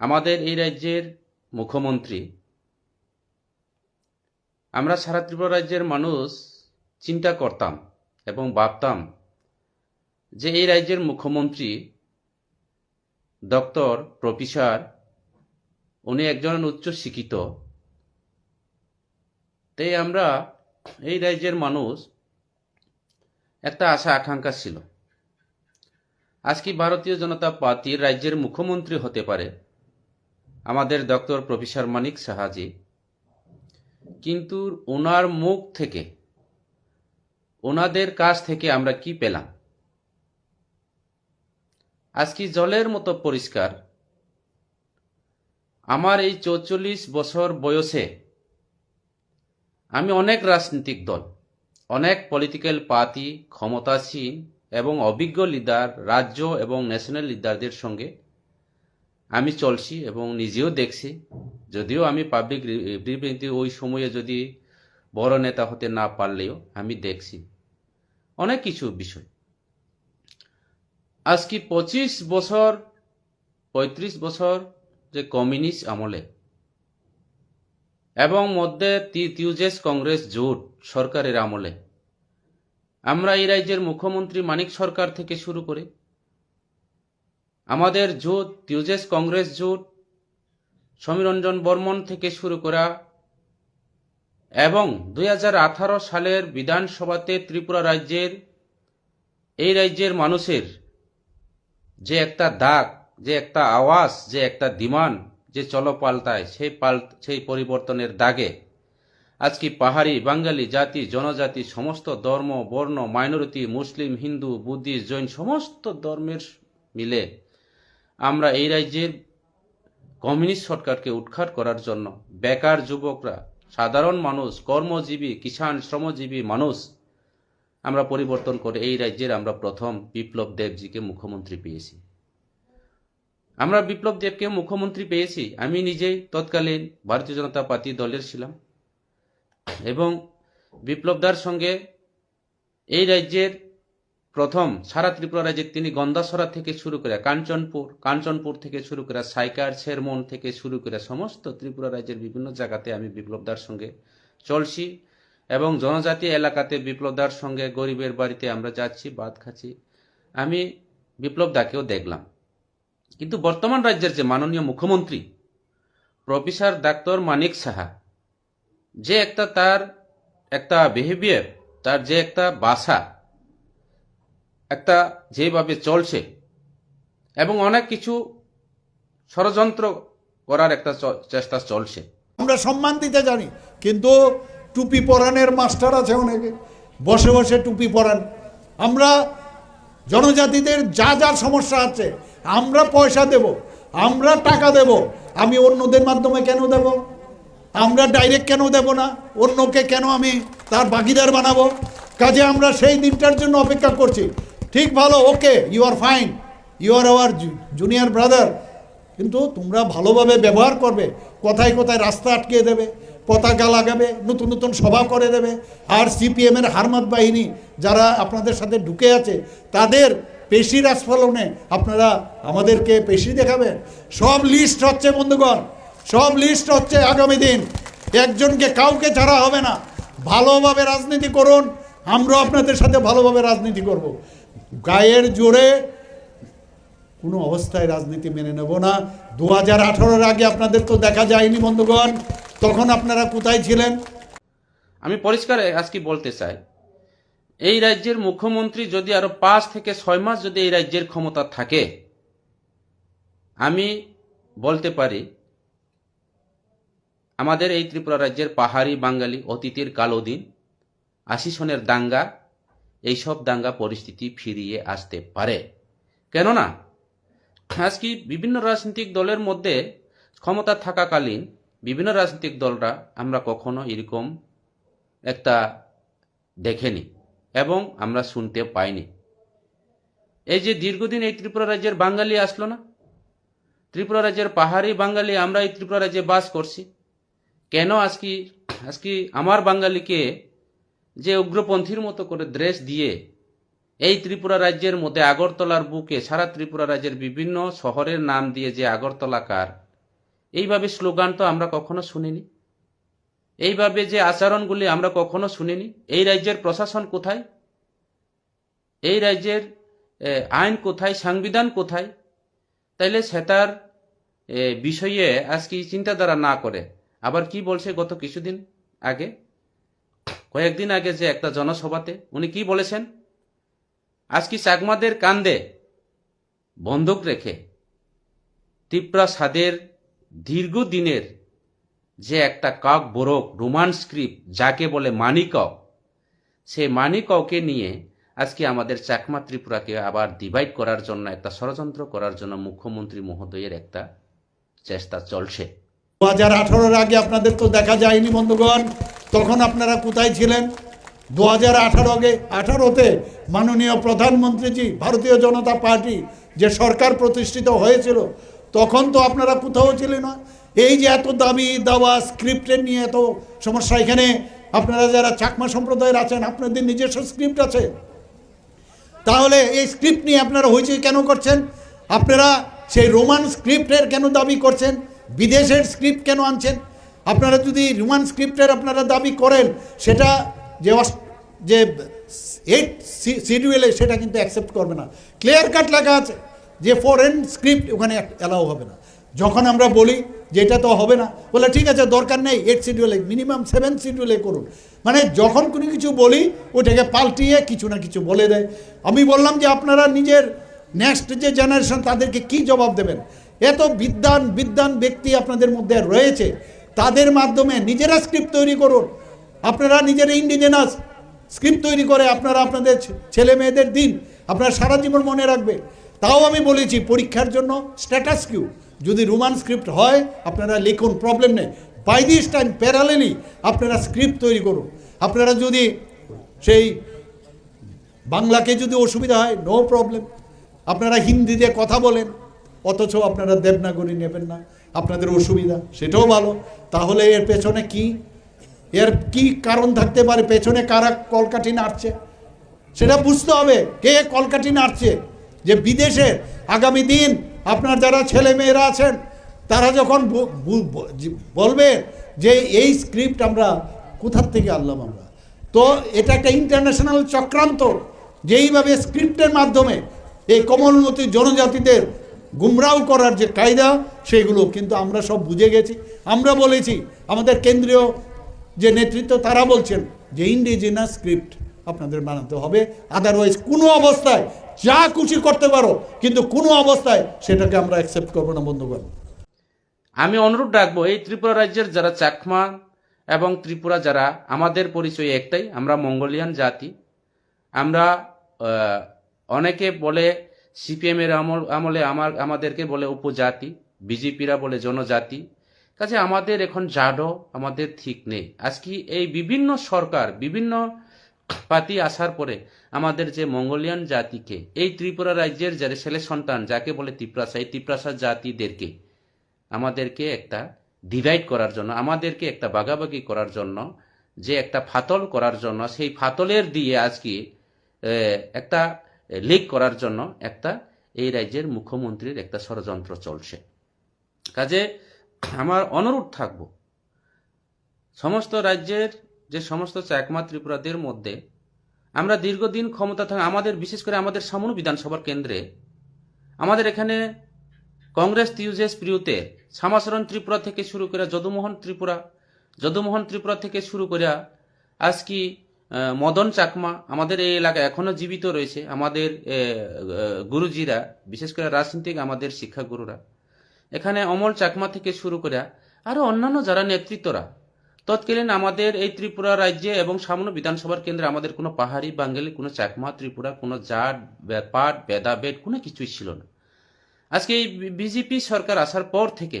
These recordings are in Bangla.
আমাদের এই রাজ্যের মুখ্যমন্ত্রী। আমরা সারা ত্রিপুরা রাজ্যের মানুষ চিন্তা করতাম এবং ভাবতাম যে এই রাজ্যের মুখ্যমন্ত্রী, ডক্টর, প্রফেসর, উনি একজন উচ্চ শিক্ষিত। তাই আমরা এই রাজ্যের মানুষ একটা আশা, আকাঙ্ক্ষা ছিল। আজকে ভারতীয় জনতা পার্টির রাজ্যের মুখ্যমন্ত্রী হতে পারে? আমাদের ডক্টর প্রফেসর মানিক সাহাজি। কিন্তু ওনার মুখ থেকে, ওনাদের কাছ থেকে আমরা কি পেলাম? আজকে জলের মতো পরিষ্কার? আমার এই চৌচল্লিশ বছর বয়সে আমি অনেক রাজনৈতিক দল, অনেক পলিটিক্যাল পার্টি ক্ষমতাসীন এবং অভিজ্ঞ লিডার রাজ্য এবং ন্যাশনাল লিডারদের সঙ্গে আমি চলছি এবং নিজেও দেখছি, যদিও আমি পাবলিক রিপ্রেজেন্টেটিভ ওই সময়ে যদি বড় নেতা হতে না পারলেও আমি দেখছি। অনেক কিছু বিষয়। আজকে পঁচিশ বছর, পঁয়ত্রিশ বছর যে কমিউনিস্ট আমলে এবং মধ্যে তিউজেস কংগ্রেস জোট সরকারের আমলে। আমরা এই রাজ্যের মুখ্যমন্ত্রী মানিক সরকার থেকে শুরু করে আমাদের জোট টিউজেস কংগ্রেস জোট, সমীরঞ্জন বর্মন থেকে শুরু করা এবং দুই হাজার আঠারো সালের বিধানসভাতে ত্রিপুরা রাজ্যের, এই রাজ্যের মানুষের যে একটা দাগ, যে একটা আওয়াজ, যে একটা ডিমান্ড, যে চলো পাল্টায় সেই পাল সেই পরিবর্তনের দাগে আজকে পাহাড়ি বাঙালি জাতি, জনজাতি, সমস্ত ধর্ম, বর্ণ, minority, Muslim, Hindu, Buddhist, Jain, সমস্ত ধর্মের মিলে আমরা এই রাজ্যের কমিউনিস্ট সরকারকে উৎখাত করার জন্য বেকার যুবকরা, সাধারণ মানুষ, কর্মজীবী, কিষাণ শ্রমজীবী মানুষ, আমরা পরিবর্তন করে এই রাজ্যের আমরা প্রথম বিপ্লব দেবজিকে মুখ্যমন্ত্রী পেয়েছি। আমরা বিপ্লব দেবকে মুখ্যমন্ত্রী পেয়েছি, আমি নিজেই তৎকালীন ভারতীয় জনতা পার্টি দলের ছিলাম। এবং বিপ্লবদার সঙ্গে এই রাজ্যের প্রথম সারা ত্রিপুরা রাজ্যের তিনি গন্দাসরা থেকে শুরু করে কাঞ্চনপুর কাঞ্চনপুর থেকে শুরু করে সাইকার, শেরমন থেকে শুরু করে সমস্ত ত্রিপুরা রাজ্যের বিভিন্ন জায়গাতে আমি বিপ্লবদার সঙ্গে চলছি এবং জনজাতি এলাকাতে বিপ্লবদার সঙ্গে গরিবের বাড়িতে আমরা যাচ্ছি ভাত খাচ্ছি। আমি বিপ্লবদাকেও দেখলাম। কিন্তু বর্তমান রাজ্যের যে মাননীয় মুখ্যমন্ত্রী, প্রফেসর ডাক্তার মানিক সাহা, যে একটা তার একটা বিহেভিয়ার তার যে একটা বাসা একটা যেভাবে চলছে এবং অনেক কিছু ষড়যন্ত্র করার একটা চেষ্টা চলছে। আমরা সম্মান দিতে জানি, কিন্তু টুপি পরানের মাস্টার আছে অনেকে, বসে বসে টুপি পরান। আমরা জনজাতিদের যা যা সমস্যা আছে, আমরা পয়সা দেব, আমরা টাকা দেব, আমি অন্যদের মাধ্যমে কেন দেব? আমরা ডাইরেক্ট কেন দেব না? অন্যকে কেন আমি তার বাগিদার বানাবো? কাজে আমরা সেই দিনটার জন্য অপেক্ষা করছি। ঠিক ভালো okay you are fine you are our junior brother কিন্তু তোমরা ভালোভাবে ব্যবহার করবে, কোথায় কোথায় রাস্তা আটকে দেবে, পতাকা লাগাবে, নতুন নতুন সভা করে দেবে। আর সিপিএমের হারমাত বাহিনী যারা আপনাদের সাথে ঢুকে আছে, তাদের পেশি রাজফলনে আপনারা আমাদেরকে পেশি দেখাবেন। সব লিস্ট হচ্ছে বন্ধুগণ, সব লিস্ট হচ্ছে আগামী দিন। একজনকে কাউকে ছাড়া হবে না। ভালোভাবে রাজনীতি করুন, আমরাও আপনাদের সাথে ভালোভাবে রাজনীতি করব। গায়ের জোরে কোনো অবস্থায় রাজনীতি মেনে নেব না। দু হাজার আগে আপনাদের তো দেখা যায়নি বন্ধুগণ। তখন আপনারা কোথায় ছিলেন? আমি পরিষ্কার আজকে বলতে চাই। এই রাজ্যের মুখ্যমন্ত্রী যদি আরও পাঁচ থেকে ছয় মাস যদি এই রাজ্যের ক্ষমতা থাকে, আমি বলতে পারি, আমাদের এই ত্রিপুরা রাজ্যের পাহাড়ি বাঙালি অতীতের কালো দিন আশি সনের দাঙ্গা এইসব দাঙ্গা পরিস্থিতি ফিরিয়ে আসতে পারে। কেননা, আজকে বিভিন্ন রাজনৈতিক দলের মধ্যে ক্ষমতা থাকাকালীন বিভিন্ন রাজনৈতিক দলরা আমরা কখনো এরকম একটা দেখেনি এবং আমরা শুনতে পাইনি। এই যে দীর্ঘদিন এই ত্রিপুরা রাজ্যের বাঙালি আসলো না, ত্রিপুরা রাজ্যের পাহাড়ি বাঙালি আমরা এই ত্রিপুরা রাজ্যে বাস করছি, কেন আজকে আজকে আমার বাঙালিকে যে উগ্রপন্থীর মতো করে ড্রেস দিয়ে এই ত্রিপুরা রাজ্যের মধ্যে আগরতলার বুকে সারা ত্রিপুরা রাজ্যের বিভিন্ন শহরের নাম দিয়ে যে আগরতলা কার এইভাবে স্লোগান তো আমরা কখনো শুনিনি। এইভাবে যে আচরণগুলি আমরা কখনো শুনিনি। এই রাজ্যের প্রশাসন কোথায়? এই রাজ্যের আইন কোথায়? সংবিধান কোথায়? তাইলে সেটার বিষয়ে আজকে চিন্তাধারা না করে। আবার কি বলছে গত কিছুদিন আগে? কয়েকদিন আগে যে একটা জনসভাতে উনি কি বলেছেন? আজকে চাকমাদের কান্দে বন্দুক রেখে তিপ্রা সাদের দীর্ঘদিনের যে একটা কাক বোরক রোমান স্ক্রিপ্ট যাকে বলে মানিকক সে মানিককে নিয়ে আজকে আমাদের চাকমা ত্রিপুরাকে আবার ডিভাইড করার জন্য, একটা ষড়যন্ত্র করার জন্য মুখ্যমন্ত্রী মহোদয়ের একটা চেষ্টা চলছে। দু হাজার আঠারোর আগে আপনাদের তো দেখা যায়নি, বন্ধুগণ। তখন আপনারা কোথায় ছিলেন? দু হাজার আঠারো আগে, আঠারোতে মাননীয় প্রধানমন্ত্রীজি, ভারতীয় জনতা পার্টি যে সরকার প্রতিষ্ঠিত হয়েছিল, তখন তো আপনারা কোথাও ছিলেন না। এই যে এত দাবি দাওয়া স্ক্রিপ্টের নিয়ে এত সমস্যা, এখানে আপনারা যারা চাকমা সম্প্রদায়ের আছেন, আপনাদের নিজস্ব স্ক্রিপ্ট আছে। তাহলে এই স্ক্রিপ্ট নিয়ে আপনারা হইচই কেন করছেন? আপনারা সেই রোমান স্ক্রিপ্টের কেন দাবি করছেন? বিদেশের স্ক্রিপ্ট কেন আনছেন? আপনারা যদি রোমান স্ক্রিপ্টের আপনারা দাবি করেন, সেটা যে যে এইট শিডিউলে সেটা কিন্তু অ্যাকসেপ্ট করবে না। ক্লিয়ার কাট লেখা আছে যে ফরেন স্ক্রিপ্ট ওখানে অ্যালাউ হবে না। যখন আমরা বলি যে এটা তো হবে না, বলে ঠিক আছে, দরকার নেই এইট শিডিউলে মিনিমাম সেভেন শিডিউলে করুন। মানে যখন কোনো কিছু বলি ওটাকে পাল্টিয়ে কিছু না কিছু বলে দেয়। আমি বললাম যে আপনারা নিজের নেক্সট যে জেনারেশন তাদেরকে কি জবাব দেবেন? এত বিদ্যান বিদ্যান ব্যক্তি আপনাদের মধ্যে রয়েছে তাদের মাধ্যমে নিজেরা স্ক্রিপ্ট তৈরি করুন। আপনারা নিজেরা ইন্ডিজেনাস স্ক্রিপ্ট তৈরি করে আপনারা আপনাদের ছেলে মেয়েদের দিন, আপনারা সারা জীবন মনে রাখবে। তাও আমি বলেছি, পরীক্ষার জন্য স্ট্যাটাস কিউ যদি রোমান স্ক্রিপ্ট হয়, আপনারা লিখুন প্রবলেম নেই। বাই দিস টাইম প্যারালেলি আপনারা স্ক্রিপ্ট তৈরি করুন। আপনারা যদি সেই বাংলাকে যদি অসুবিধা হয় নো প্রবলেম আপনারা হিন্দিতে কথা বলেন, অথচ আপনারা দেবনাগরী নেবেন না। আপনাদের অসুবিধা, সেটাও ভালো। তাহলে এর পেছনে কি? এর কি কারণ থাকতে পারে? পেছনে কারা কলকাঠি নাড়ছে? সেটা বুঝতে হবে, কে কলকাঠি নাড়ছে? যে বিদেশে আগামী দিন আপনার যারা ছেলে মেয়েরা আছেন, তারা যখন বলবে যে এই স্ক্রিপ্ট আমরা কোথার থেকে আনলাম আমরা? তো এটা একটা ইন্টারন্যাশনাল চক্রান্ত, যেইভাবে স্ক্রিপ্টের মাধ্যমে এই কমলমতি জনজাতিদের গুমরাও করার যে কায়দা, সেগুলো কিন্তু আমরা সব বুঝে গেছি। আমরা বলেছি, আমাদের কেন্দ্রীয় যে নেতৃত্ব, তারা বলছেন যে ইন্ডিজিনাস স্ক্রিপ্ট আপনাদের বানাতে হবে। আদারওয়াইজ কোনো অবস্থায় যা খুশি করতে পারো, কিন্তু কোনো অবস্থায় সেটাকে আমরা অ্যাকসেপ্ট করব না, বন্ধুগণ। আমি অনুরোধ রাখব, এই ত্রিপুরা রাজ্যের যারা চাকমা এবং ত্রিপুরা যারা, আমাদের পরিচয় একটাই, আমরা মঙ্গোলিয়ান জাতি। আমরা অনেকে বলে সিপিএমের আমল আমলে আমার আমাদেরকে বলে উপজাতি বিজেপিরা বলে জনজাতি। কাজে আমাদের এখন জাডো, আমাদের ঠিক নেই। আজকে এই বিভিন্ন সরকার, বিভিন্ন পাতি আসার পরে আমাদের যে মঙ্গোলিয়ান জাতিকে, এই ত্রিপুরা রাজ্যের যারা ছেলে সন্তান, যাকে বলে তিপ্রাসা, এই তিপ্রাসা জাতিদেরকে আমাদেরকে একটা ডিভাইড করার জন্য, আমাদেরকে একটা বাগাবাগি করার জন্য, যে একটা ফাতল করার জন্য, সেই ফাতলের দিয়ে আজকে একটা লিক করার জন্য একটা এই রাজ্যের মুখ্যমন্ত্রীর একটা ষড়যন্ত্র চলছে। কাজে আমার অনুরোধ থাকব, সমস্ত রাজ্যের যে সমস্ত চাকমা ত্রিপুরাদের মধ্যে আমরা দীর্ঘদিন ক্ষমতা থাকা, আমাদের, বিশেষ করে আমাদের সামনু বিধানসভার কেন্দ্রে, আমাদের এখানে কংগ্রেস তিউজেস প্রিয়তে শ্যামাচরণ ত্রিপুরা থেকে শুরু করে যদুমোহন ত্রিপুরা যদুমোহন ত্রিপুরা থেকে শুরু করে আজকে মদন চাকমা আমাদের এই এলাকায় এখনও জীবিত রয়েছে। আমাদের গুরুজিরা, বিশেষ করে রাজনীতিক আমাদের শিক্ষাগুরুরা। এখানে অমল চাকমা থেকে শুরু করে আরও অন্যান্য যারা নেতৃত্বরা, তৎকালীন আমাদের এই ত্রিপুরা রাজ্যে এবং সামনে বিধানসভার কেন্দ্রে আমাদের কোনো পাহাড়ি, বাঙালি, কোনো চাকমা, ত্রিপুরা, কোনো জাট ব্যাপার বেদাবেদ কোনো কিছুই ছিল না। আজকে এই বিজেপি সরকার আসার পর থেকে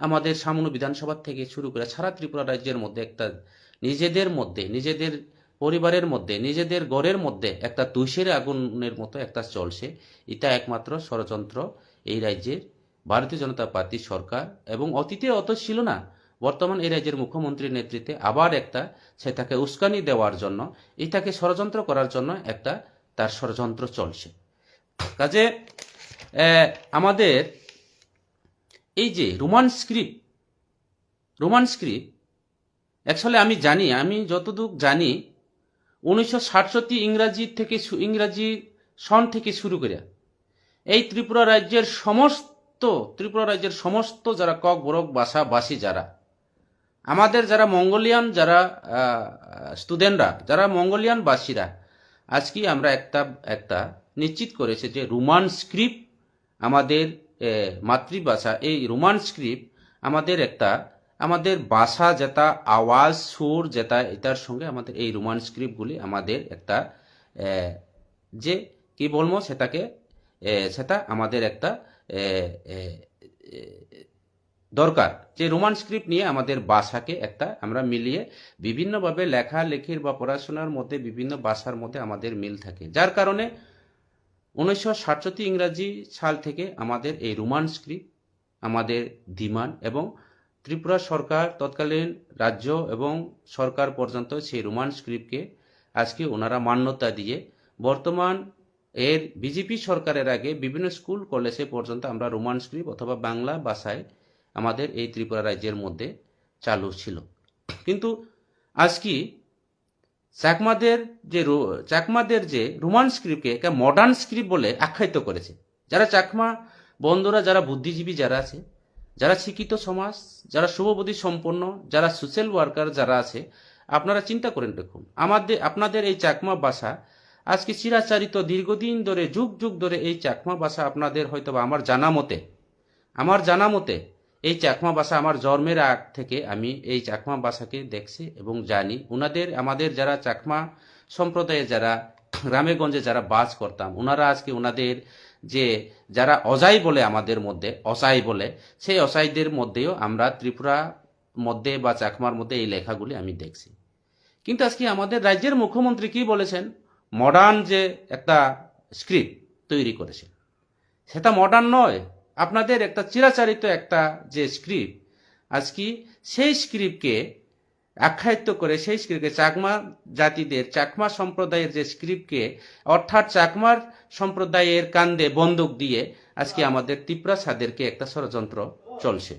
আমাদের সামনে বিধানসভা থেকে শুরু করে সারা ত্রিপুরা রাজ্যের মধ্যে একটা নিজেদের মধ্যে, নিজেদের পরিবারের মধ্যে, নিজেদের গড়ের মধ্যে একটা তুষের আগুনের মতো একটা চলছে। এটা একমাত্র ষড়যন্ত্র এই রাজ্যের, ভারতীয় জনতা পার্টি সরকার এবং অতীতে অত ছিল না। বর্তমান এই রাজ্যের মুখ্যমন্ত্রীর নেতৃত্বে আবার একটা সে তাকে উস্কানি দেওয়ার জন্য, এটাকে ষড়যন্ত্র করার জন্য একটা তার ষড়যন্ত্র চলছে। কাজে আমাদের এই যে Roman script Roman script actually আমি জানি, আমি যতদূর জানি উনিশশো সাতষট্টি ইংরাজি থেকে ইংরাজি সন থেকে শুরু করে। এই ত্রিপুরা রাজ্যের সমস্ত, ত্রিপুরা রাজ্যের সমস্ত যারা কক বরক ভাষাভাষী যারা, আমাদের যারা মঙ্গোলিয়ান যারা স্টুডেন্টরা, যারা মঙ্গোলিয়ান বাসীরা, আজকে আমরা একটা একটা নিশ্চিত করেছে যে রোমান স্ক্রিপ্ট আমাদের মাতৃভাষা, এই রোমান স্ক্রিপ্ট আমাদের একটা আমাদের বাসা যেটা আওয়াজ, সুর যেটা, এটার সঙ্গে আমাদের এই রোমান স্ক্রিপ্টগুলি আমাদের একটা যে, কি বলব, সেটাকে সেটা আমাদের একটা দরকার। যে রোমান স্ক্রিপ্ট নিয়ে আমাদের ভাষাকে একটা আমরা মিলিয়ে বিভিন্নভাবে লেখালেখির বা পড়াশোনার মধ্যে বিভিন্ন ভাষার মধ্যে আমাদের মিল থাকে। যার কারণে উনিশশো সাতষট্টি ইংরাজি সাল থেকে আমাদের এই রোমান স্ক্রিপ্ট আমাদের ডিমান্ড এবং ত্রিপুরা সরকার তৎকালীন রাজ্য এবং সরকার পর্যন্ত সেই রোমান স্ক্রিপ্টকে আজকে ওনারা মান্যতা দিয়ে বর্তমান এর বিজেপি সরকারের আগে বিভিন্ন স্কুল, কলেজে পর্যন্ত আমরা রোমান স্ক্রিপ্ট অথবা বাংলা ভাষায় আমাদের এই ত্রিপুরা রাজ্যের মধ্যে চালু ছিল। কিন্তু আজকে চাকমাদের যে চাকমাদের যে রোমান স্ক্রিপ্টকে একটা মডার্ন স্ক্রিপ্ট বলে আখ্যায়িত করেছে। যারা চাকমা বন্ধুরা, যারা বুদ্ধিজীবী যারা আছে যারা শিক্ষিত সমাজ, যারা শুভবুদ্ধি সম্পন্ন, যারা সোশ্যাল ওয়ার্কার যারা আছে, আপনারা চিন্তা করেন দেখুন। আমাদের আপনাদের এই চাকমা ভাষা আজকে চিরাচারিত দীর্ঘদিন ধরে, যুগ যুগ ধরে এই চাকমা ভাষা আপনাদের হয়তো আমার জানা মতে, আমার জানা মতে এই চাকমা ভাষা আমার জন্মের আগ থেকে আমি এই চাকমা ভাষাকে দেখছি এবং জানি। ওনাদের আমাদের যারা চাকমা সম্প্রদায়ে যারা গ্রামে গঞ্জে যারা বাস করতাম ওনারা আজকে ওনাদের যে যারা অজাই বলে আমাদের মধ্যে, অসাই বলে, সেই অসাইদের মধ্যেও আমরা ত্রিপুরা মধ্যে বা চাকমার মধ্যে এই লেখাগুলি আমি দেখছি। কিন্তু আজকে আমাদের রাজ্যের মুখ্যমন্ত্রী কি বলেছেন? মডার্ন যে একটা স্ক্রিপ্ট তৈরি করেছেন, সেটা মডার্ন নয়, আপনাদের একটা চিরাচারিত একটা যে স্ক্রিপ্ট আজকে সেই স্ক্রিপ্টকে আখ্যায়িত করে সেই স্ক্রিপ্টকে চাকমা জাতিদের চাকমা সম্প্রদায়ের যে স্ক্রিপ্টকে অর্থাৎ চাকমার সম্প্রদায়ের কান্দে বন্দুক দিয়ে আজকে আমাদের তিপ্রা সাদেরকে একটা ষড়যন্ত্র চলছে।